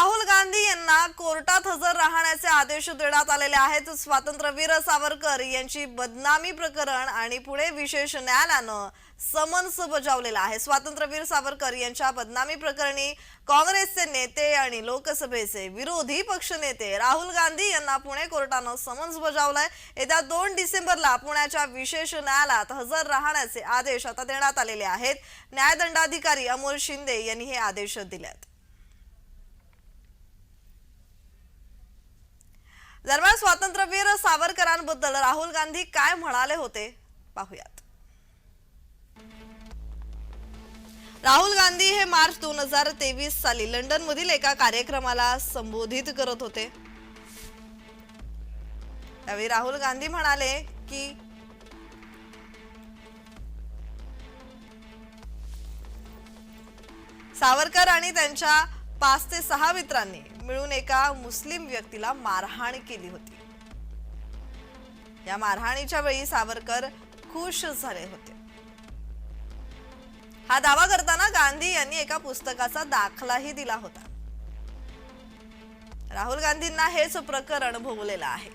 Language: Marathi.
राहुल गांधी यांना कोर्टात हजर राहण्याचे आदेश देण्यात आलेले आहेत. स्वातंत्र्यवीर सावरकर यांची बदनामी प्रकरण आणि पुणे विशेष न्यायालयानं समन्स बजावलेला आहे. स्वातंत्र्यवीर सावरकर यांच्या बदनामी प्रकरणी काँग्रेसचे नेते आणि लोकसभेचे विरोधी पक्षनेते राहुल गांधी यांना पुणे कोर्टानं समन्स बजावलाय. येत्या दोन डिसेंबरला पुण्याच्या विशेष न्यायालयात हजर राहण्याचे आदेश आता देण्यात आलेले आहेत. न्यायदंडाधिकारी अमोल शिंदे यांनी हे आदेश दिले दरम्यान स्वातंत्र्यवीर सावरकरांबद्दल राहुल गांधी काय म्हणाले होते? पाहूयात. राहुल गांधी हे मार्च दोन हजार तेवीस साली लंडन मधील एका कार्यक्रमाला संबोधित करत होते. त्यावेळी राहुल गांधी म्हणाले की सावरकर आणि त्यांच्या पाच ते सहा मित्रांनी मिळून एका मुस्लिम व्यक्तीला मारहाण केली होती. या मारहाणीच्या वेळी सावरकर खुश झाले होते. हा दावा करताना गांधी यांनी एका पुस्तकाचा दाखलाही दिला होता. राहुल गांधींना हेच प्रकरण भोगलेलं आहे.